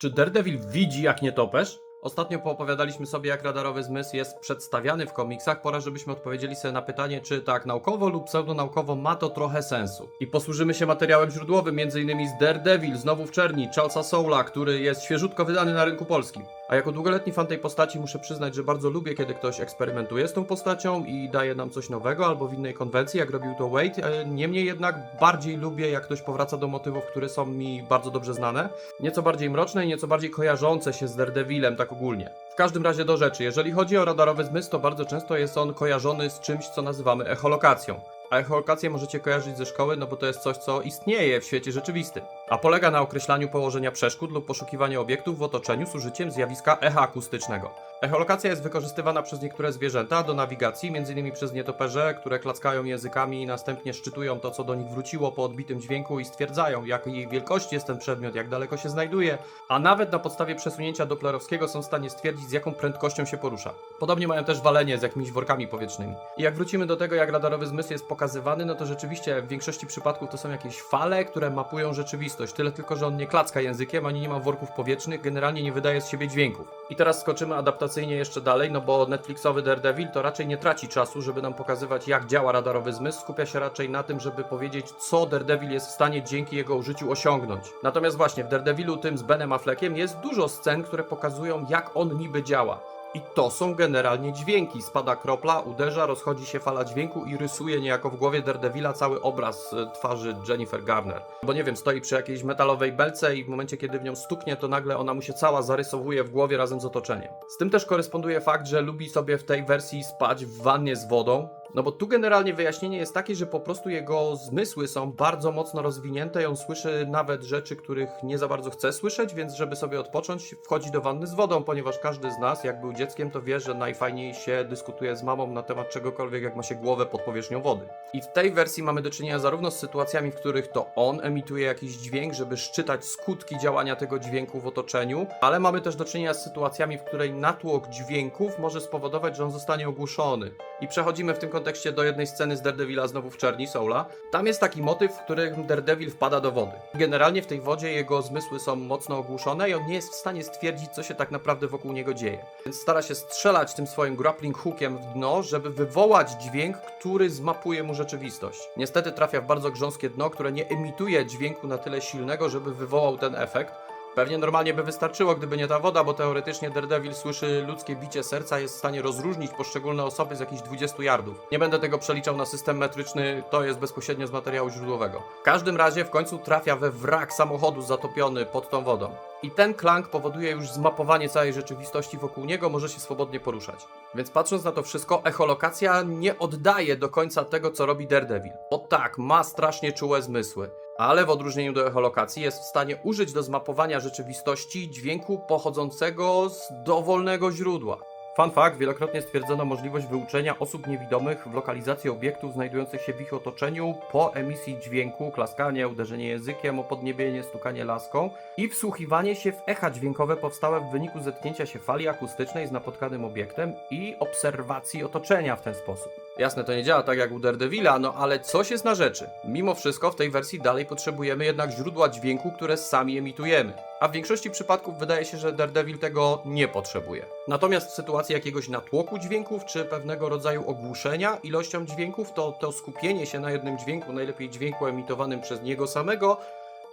Czy Daredevil widzi jak nietoperz? Ostatnio poopowiadaliśmy sobie, jak radarowy zmysł jest przedstawiany w komiksach. Pora, żebyśmy odpowiedzieli sobie na pytanie, czy tak naukowo lub pseudonaukowo ma to trochę sensu. I posłużymy się materiałem źródłowym, m.in. z Daredevil, znowu w czerni, Charlesa Soula, który jest świeżutko wydany na rynku polskim. A jako długoletni fan tej postaci muszę przyznać, że bardzo lubię, kiedy ktoś eksperymentuje z tą postacią i daje nam coś nowego albo w innej konwencji, jak robił to Wade. E, Niemniej jednak bardziej lubię, jak ktoś powraca do motywów, które są mi bardzo dobrze znane. Nieco bardziej mroczne i nieco bardziej kojarzące się z Daredevilem, tak ogólnie. W każdym razie do rzeczy. Jeżeli chodzi o radarowy zmysł, to bardzo często jest on kojarzony z czymś, co nazywamy echolokacją. A echolokację możecie kojarzyć ze szkoły, no bo to jest coś, co istnieje w świecie rzeczywistym. A polega na określaniu położenia przeszkód lub poszukiwaniu obiektów w otoczeniu z użyciem zjawiska echa akustycznego. Echolokacja jest wykorzystywana przez niektóre zwierzęta do nawigacji, m.in. przez nietoperze, które klackają językami i następnie szczytują to, co do nich wróciło po odbitym dźwięku i stwierdzają, jakiej wielkości jest ten przedmiot, jak daleko się znajduje, a nawet na podstawie przesunięcia doplerowskiego są w stanie stwierdzić, z jaką prędkością się porusza. Podobnie mają też walenie z jakimiś workami powietrznymi. I jak wrócimy do tego, jak radarowy zmysł jest pokazywany, no to rzeczywiście w większości przypadków to są jakieś fale, które mapują rzeczywistość. Tyle tylko, że on nie klacka językiem, ani nie ma worków powietrznych, generalnie nie wydaje z siebie dźwięków. I teraz skoczymy adaptacyjnie jeszcze dalej, no bo Netflixowy Daredevil to raczej nie traci czasu, żeby nam pokazywać, jak działa radarowy zmysł. Skupia się raczej na tym, żeby powiedzieć, co Daredevil jest w stanie dzięki jego użyciu osiągnąć. Natomiast właśnie w Daredevilu tym z Benem Affleckiem jest dużo scen, które pokazują, jak on niby działa. I to są generalnie dźwięki. Spada kropla, uderza, rozchodzi się fala dźwięku i rysuje niejako w głowie Daredevila cały obraz e, twarzy Jennifer Garner. Bo nie wiem, stoi przy jakiejś metalowej belce i w momencie, kiedy w nią stuknie, to nagle ona mu się cała zarysowuje w głowie razem z otoczeniem. Z tym też koresponduje fakt, że lubi sobie w tej wersji spać w wannie z wodą, no bo tu generalnie wyjaśnienie jest takie, że po prostu jego zmysły są bardzo mocno rozwinięte i on słyszy nawet rzeczy, których nie za bardzo chce słyszeć, więc żeby sobie odpocząć, wchodzi do wanny z wodą, ponieważ każdy z nas, jak był dzieckiem, to wie, że najfajniej się dyskutuje z mamą na temat czegokolwiek, jak ma się głowę pod powierzchnią wody. I w tej wersji mamy do czynienia zarówno z sytuacjami, w których to on emituje jakiś dźwięk, żeby szczytać skutki działania tego dźwięku w otoczeniu, ale mamy też do czynienia z sytuacjami, w której natłok dźwięków może spowodować, że on zostanie ogłuszony. I przechodzimy w tym kontekście do jednej sceny z Daredevila znowu w czerni, Soula. Tam jest taki motyw, w którym Daredevil wpada do wody. Generalnie w tej wodzie jego zmysły są mocno ogłuszone i on nie jest w stanie stwierdzić, co się tak naprawdę wokół niego dzieje. Więc stara się strzelać tym swoim grappling hookiem w dno, żeby wywołać dźwięk, który zmapuje mu rzeczywistość. Niestety trafia w bardzo grząskie dno, które nie emituje dźwięku na tyle silnego, żeby wywołał ten efekt. Pewnie normalnie by wystarczyło, gdyby nie ta woda, bo teoretycznie Daredevil słyszy ludzkie bicie serca, jest w stanie rozróżnić poszczególne osoby z jakichś 20 yardów. Nie będę tego przeliczał na system metryczny, to jest bezpośrednio z materiału źródłowego. W każdym razie w końcu trafia we wrak samochodu zatopiony pod tą wodą. I ten klank powoduje już zmapowanie całej rzeczywistości wokół niego, może się swobodnie poruszać. Więc patrząc na to wszystko, echolokacja nie oddaje do końca tego, co robi Daredevil. Bo tak, ma strasznie czułe zmysły, ale w odróżnieniu do echolokacji jest w stanie użyć do zmapowania rzeczywistości dźwięku pochodzącego z dowolnego źródła. Fun fact, wielokrotnie stwierdzono możliwość wyuczenia osób niewidomych w lokalizacji obiektów znajdujących się w ich otoczeniu po emisji dźwięku, klaskanie, uderzenie językiem o podniebienie, stukanie laską i wsłuchiwanie się w echa dźwiękowe powstałe w wyniku zetknięcia się fali akustycznej z napotkanym obiektem i obserwacji otoczenia w ten sposób. Jasne, to nie działa tak jak u Daredevila, no ale coś jest na rzeczy. Mimo wszystko w tej wersji dalej potrzebujemy jednak źródła dźwięku, które sami emitujemy. A w większości przypadków wydaje się, że Daredevil tego nie potrzebuje. Natomiast w sytuacji jakiegoś natłoku dźwięków, czy pewnego rodzaju ogłuszenia ilością dźwięków, to to skupienie się na jednym dźwięku, najlepiej dźwięku emitowanym przez niego samego,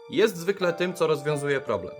jest zwykle tym, co rozwiązuje problem.